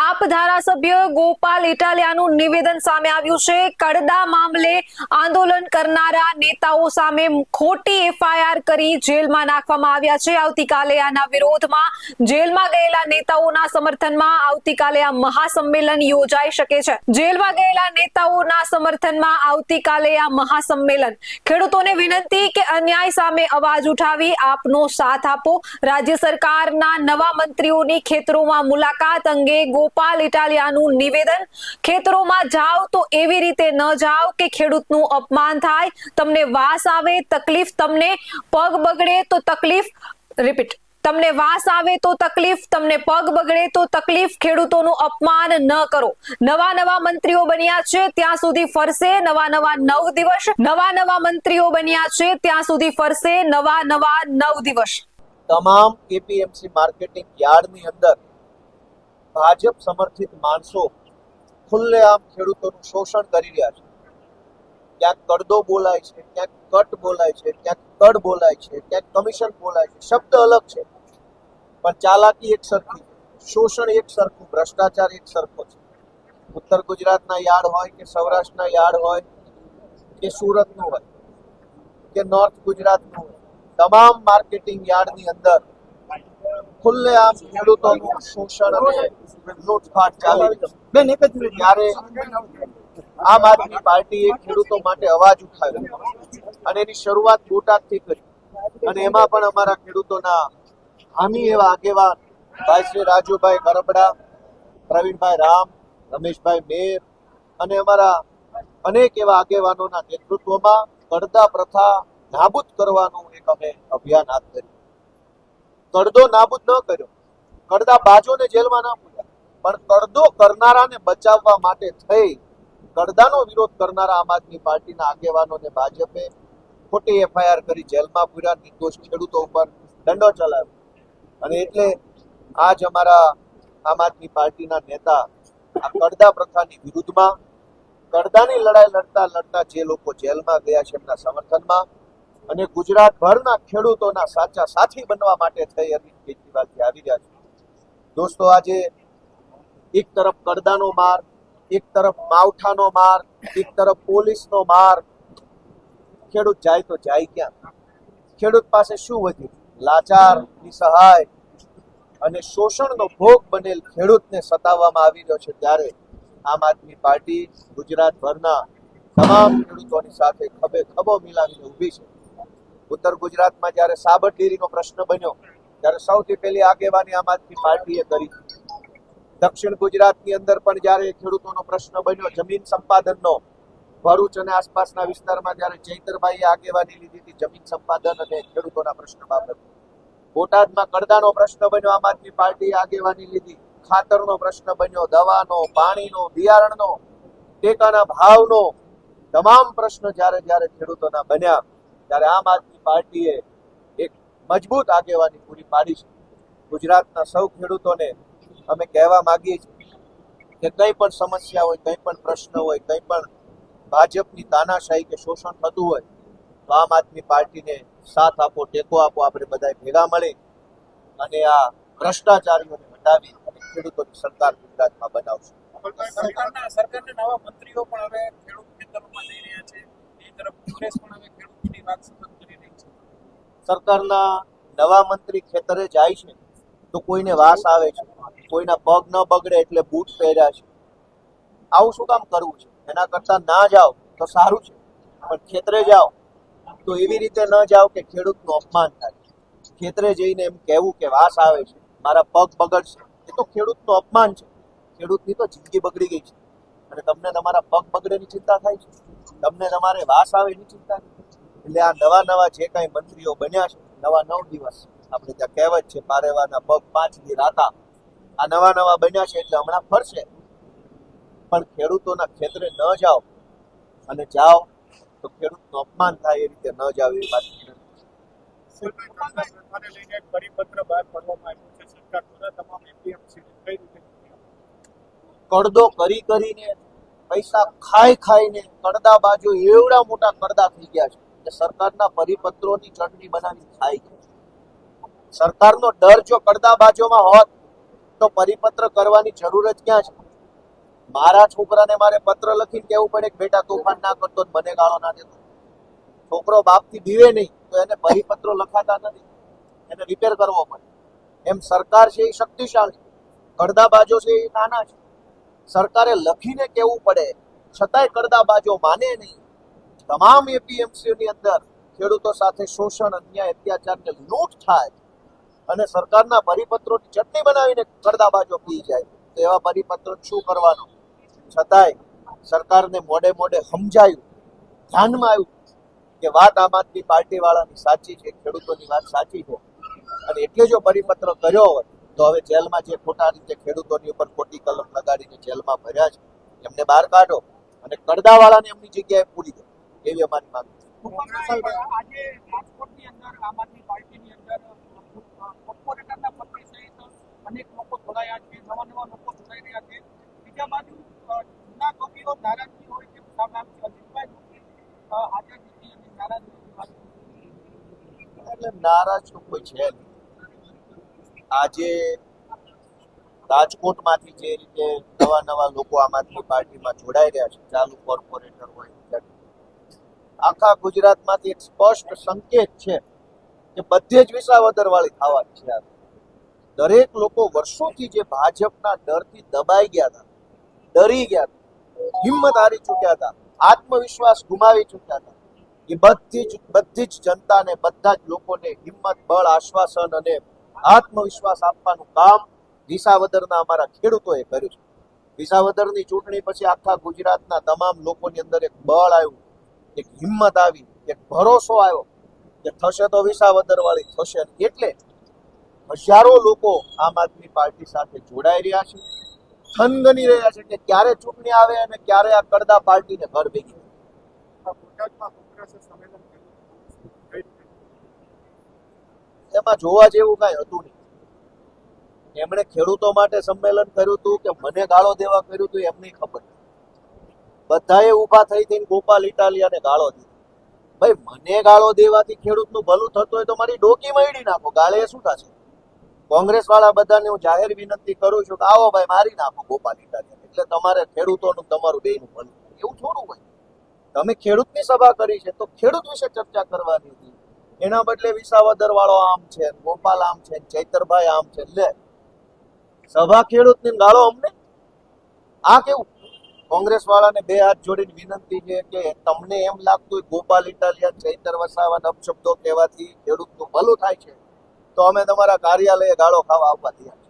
આપ ધારાસભ્ય ગોપાલ ઇટાલિયાનું નિવેદન સામે આવ્યું છે. કડદા મામલે આંદોલન કરનારા નેતાઓ સામે ખોટી એફઆઈઆર કરી જેલમાં નાખવામાં આવ્યા છે. આવતીકાલે આના વિરોધમાં જેલમાં ગયેલા નેતાઓના સમર્થનમાં આવતીકાલે આ મહાસંમેલન યોજાઈ શકે છે. જેલમાં ગયેલા નેતાઓના સમર્થનમાં આવતીકાલે આ મહાસંમેલન. ખેડૂતોને વિનંતી કે અન્યાય સામે અવાજ ઉઠાવી આપનો સાથ આપો. રાજ્ય સરકારના નવા મંત્રીઓની ખેતરોમાં મુલાકાત અંગે ગોપાલ ઇટાલિયાનું નિવેદન. ખેતરોમાં જાઓ તો એવી રીતે ન જાઓ કે ખેડૂતનું અપમાન થાય. તમને વાસ આવે, તકલીફ તમને પગ બગડે તો તકલીફ રિપીટ તમને વાસ આવે તો તકલીફ, તમને પગ બગડે તો તકલીફ, ખેડૂતોનું અપમાન ન કરો. નવા નવા મંત્રીઓ બન્યા છે, ત્યાં સુધી ફરશે. નવા નવા નવ દિવસ, નવા નવા મંત્રીઓ બન્યા છે, ત્યાં સુધી ફરશે. નવા નવા નવ દિવસ. તમામ એપીએમસી માર્કેટિંગ યાર્ડની અંદર ભાજપ સમર્થિત માણસો ખુલ્લેઆમ ખેડૂતોનું શોષણ કરી રહ્યા છે. ક્યાંક કડદો બોલાય છે, ક્યાંક કટ બોલાય છે, ક્યાંક કડ બોલાય છે, ક્યાંક કમિશન બોલાય છે. શબ્દ અલગ છે. પણ ચાલાકી એક સરખી શોષણ એક સરખું, ભ્રષ્ટાચાર એક સરખો છે. ઉત્તર ગુજરાતના યાર્ડ હોય કે સૌરાષ્ટ્રના યાર્ડ હોય કે સુરતનું હોય કે નોર્થ ગુજરાતનું હોય, તમામ માર્કેટિંગ યાર્ડની અંદર ખુલ્લેઆમ ખેડૂતોનું શોષણ અને લૂંટફાટ ચાલી રહી બેન, એક જ મિનિટ આમ આદમી પાર્ટીએ ખેડૂતો માટે અવાજ ઉઠાવ્યો અને એની શરૂઆત બોટાદથી કરી. અને એમાં પણ અમારા ખેડૂતોના હામી એવા આગેવાન ભાઈ શ્રી રાજુભાઈ ગરબડા, પ્રવીણભાઈ રામ, રમેશભાઈ મેર અને અમારા અનેક એવા આગેવાનોના નેતૃત્વમાં પડદા પ્રથા નાબૂદ કરવાનું એક અમે અભિયાન હાથ ધર્યું. કડદો નાબૂદ ન કર્યો. કડદા બાજોને જેલમાં ના પૂર્યા પણ કડદો કરનારાને બચાવવા માટે થઈ કડદાનો વિરોધ કરનારા આમ આદમી પાર્ટીના આગેવાનોને ભાજપે ખોટી એફઆઈઆર કરી જેલમાં પૂર્યા નિર્દોષ ખેડૂતો ઉપર દંડો ચલાવ્યો. અને એટલે આજ અમારા આમ આદમી પાર્ટીના નેતા આ કડદા પ્રથાની વિરુદ્ધમાં કડદાની લડાઈ લડતા લડતા જે લોકો જેલમાં ગયા છે એમના સમર્થનમાં અને ગુજરાતભરના ખેડૂતોના સાચા સાથી બનવા માટે થઈ અરવિંદ કેજરીવાલજી આવી રહ્યા છે. દોસ્તો, આજે એક તરફ કરદાનો માર, એક તરફ માવઠાનો માર, એક તરફ પોલીસનો માર. ખેડૂત જાય તો જાય ક્યાં? ખેડૂત પાસે શું વધ્યું? લાચાર, નિસહાય અને શોષણનો ભોગ બનેલ ખેડૂતને સતાવવામાં આવી રહ્યો છે ત્યારે આમ આદમી પાર્ટી ગુજરાતભરના તમામ ખેડૂતોની સાથે ખભે ખભો મિલાવીને ઊભી છે. ઉત્તર ગુજરાતમાં જ્યારે સાબર ડેરીનો પ્રશ્ન બન્યો, ત્યારે સૌથી પહેલી આગેવાની આમ આદમી પાર્ટીએ કરી. દક્ષિણ ગુજરાતની અંદર પણ જ્યારે ખેડૂતોનો પ્રશ્ન બન્યો, જમીન સંપાદનનો, ભરૂચ અને આસપાસના વિસ્તારમાં જ્યારે ચૈતરભાઈએ આગેવાની લીધી હતી, જમીન સંપાદન અને ખેડૂતોના પ્રશ્ન બાબતે. બોટાદમાં કડદાનો પ્રશ્ન બન્યો, આમ આદમી પાર્ટીએ આગેવાની લીધી. ખાતરનો પ્રશ્ન બન્યો, દવાનો, પાણીનો, બિયારણનો, ટેકાના ભાવનો, તમામ પ્રશ્ન જ્યારે જ્યારે ખેડૂતોના બન્યા. ત્યારે આમ આદમી પાર્ટીએ એક મજબૂત આગેવાની પૂરી પાડી છે. ગુજરાતના સૌ ખેડૂતોને અમે કહેવા માગીએ છીએ કે કંઈ પણ સમસ્યા હોય, કંઈ પણ પ્રશ્ન હોય, કંઈ પણ ભાજપની તાનાશાહી કે શોષણ થતું હોય, તો આમ આદમી પાર્ટીને સાથ આપો, ટેકો આપો, આપણે બધા ભેગા મળી અને આ ભ્રષ્ટાચારીઓને હટાવી અને ખેડૂતોની સરકાર ગુજરાતમાં બનાવશું. સરકારના નવા મંત્રીઓ પણ હવે ખેડૂત ખેતરોમાં જઈ રહ્યા છે. એ તરફ કોંગ્રેસ પણ હવે ખેડૂતોની વાત સતત કરી રહી છે. સરકારના નવા મંત્રી ખેતરે જાય છે, તો કોઈને વાસ આવે છે, કોઈના પગ ન બગડે એટલે બૂટ પહેર્યા છે. આવું શું કામ કરવું છે? એના કરતા ના જાઓ તો સારું છે, પણ ખેતરે જાઓ તો એવી રીતે ન જાઓ કે ખેડૂતનું અપમાન થાય. ખેતરે જઈને એમ કહેવું કે વાસ આવે છે, મારા પગ બગડશે. એ તો ખેડૂતનું અપમાન છે. ખેડૂતની તો જિંદગી બગડી ગઈ છે. અને તમને તમારા પગ બગડેની ચિંતા થાય છે? તમને તમારે વાસ આવે એની ચિંતા નથી એટલે આ નવા નવા જે કાંઈ મંત્રીઓ બન્યા છે નવા નવ દિવસ આપણે ત્યાં કહેવત છે પારેવાના પગ પાંચ દી રાતા. આ નવા નવા બન્યા છે એટલે હમણાં ફરશે. પણ ખેડૂતોના ખેતરે ન જાઓ અને જાઓ તો ખેડૂતનું અપમાન થાય એ રીતે ન જાવ એવી વાત કડદો કરી કરીને પૈસા ખાઈ ખાઈને કડદા બાજુ એવડા મોટા કડદા થઈ ગયા છે. કે સરકારના પરિપત્રોની ચટણી બનાવી થાય સરકારનો ડર જો કડદા બાજુમાં હોત, તો પરિપત્ર કરવાની જરૂર જ ક્યાં છે? મારા છોકરાને મારે પત્ર લખીને કહેવું પડે કે બેટા તોફાન ના કરતો મને ગાળો ના દેતો. છોકરો બાપથી બીવે નહીં, તો એને પરિપત્રો લખાતા નથી. એને રિપેર કરવો પડે. એમ સરકાર છે એ શક્તિશાળી. કડદાબાજો છે એ નાના છે. સરકારે લખીને કેવું પડે? છતાંય કડદાબાજો માને નહીં. તમામ એપીએમસીઓની અંદર ખેડૂતો સાથે શોષણ, અન્યાય અત્યાચાર ને લૂંટ થાય અને સરકારના પરિપત્રોની ચટણી બનાવીને કડદાબાજો પી જાય. તો એવા પરિપત્રો શું કરવાનું? છતાંય સરકારને મોડે મોડે સમજાયું, ધ્યાનમાં આવ્યું કે વાત આમ આદમી પાર્ટી વાળાની સાચી છે, ખેડૂતોની વાત સાચી છે. અને એટલે જો પરિપત્ર કર્યો હોય તો હવે જેલમાં જે ખોટા રીતે ખેડૂતોની ઉપર ખોટી કલમ લગાડીને જેલમાં ભર્યા છે. એમને બહાર કાઢો અને કરદાવાળાને એમની જગ્યાએ પૂરી દો. એવી અમારી માંગ છે. આજે રાજકોટની અંદર આમ આદમી પાર્ટીની અંદર કોર્પોરેટરના પત્ની સહિત અનેક લોકો જોડાયા છે નવા નવા લોકો જોડાઈ રહ્યા છે. બીજા બાજુ જૂના કવિઓ નારાજગી હોય તેમ સામે અજીતભાઈ જોશી, અ, આજે જીતી અને નારાજગીની એટલે નારાજ તો કોઈ છે આજે રાજકોટમાંથી જે રીતે નવા નવા લોકો આમ આદમી પાર્ટીમાં જોડાઈ રહ્યા છે ચાલુ કોર્પોરેટર હોય. આખા ગુજરાતમાંથી એક સ્પષ્ટ સંકેત છે કે બધે જ વિસાવદર વાળી થવાની છે દરેક લોકો વર્ષોથી જે ભાજપના ડરથી દબાઈ ગયા હતા, ડરી ગયા હતા, હિંમત હારી ચૂક્યા હતા, આત્મવિશ્વાસ ગુમાવી ચૂક્યા હતા એ બધી જ બધી જ જનતાને, બધા જ લોકોને હિંમત, બળ, આશ્વાસન અને આત્મવિશ્વાસ આપવાનું કામ વિસાવદરના અમારા ખેડૂતોએ કર્યું છે. વિસાવદરની ચૂંટણી પછી આખા ગુજરાતના તમામ લોકોની અંદર એક બળ આવ્યું. એક હિંમત આવી, એક ભરોસો આવ્યો કે થશે તો વિસાવદર વાળી થશે એટલે હજારો લોકો આમ આદમી પાર્ટી સાથે જોડાઈ રહ્યા છે થનગની રહ્યા છે કે ક્યારે ચૂંટણી આવે અને ક્યારે આ કરદા પાર્ટીને ઘર ભેગી? એમાં જોવા જેવું કઈ હતું નહીં એમણે ખેડૂતો માટે સંમેલન કર્યું હતું કે મને ગાળો દેવા કર્યું હતું એમની ખબર બધાએ ઊભા થઈ થઈને ગોપાલ ઇટાલિયાને ગાળો દીધો. ભાઈ, મને ગાળો દેવાથી ખેડૂતનું ભલું થતું હોય તો મારી ડોકી મળી નાખો. ગાળે શું થશે? કોંગ્રેસ વાળા બધાને હું જાહેર વિનંતી કરું છું કે આવો ભાઈ, મારી નાખો ગોપાલ, ઇટાલિયા એટલે તમારે ખેડૂતોનું, તમારું બેનું ભલું એવું થોડું હોય. તમે ખેડૂતની સભા કરી છે તો ખેડૂત વિશે ચર્ચા કરવાની હતી. એના બદલે વિસાવદર વાળો આમ છે, ગોપાલ આમ છે, ચૈતરભાઈ આમ છે. લે. સભા ખેડૂતની ગાળો અમને? આ કેવું? કોંગ્રેસ વાળાને બે હાથ જોડીને વિનંતી છે કે તમને એમ લાગતું હોય ગોપાલ ઇટાલિયા, ચૈતર વસાવાના અપશબ્દો કહેવાથી ખેડૂતનું ભલું થાય છે, તો અમે તમારા કાર્યાલયે ગાળો ખાવા આવવા તૈયાર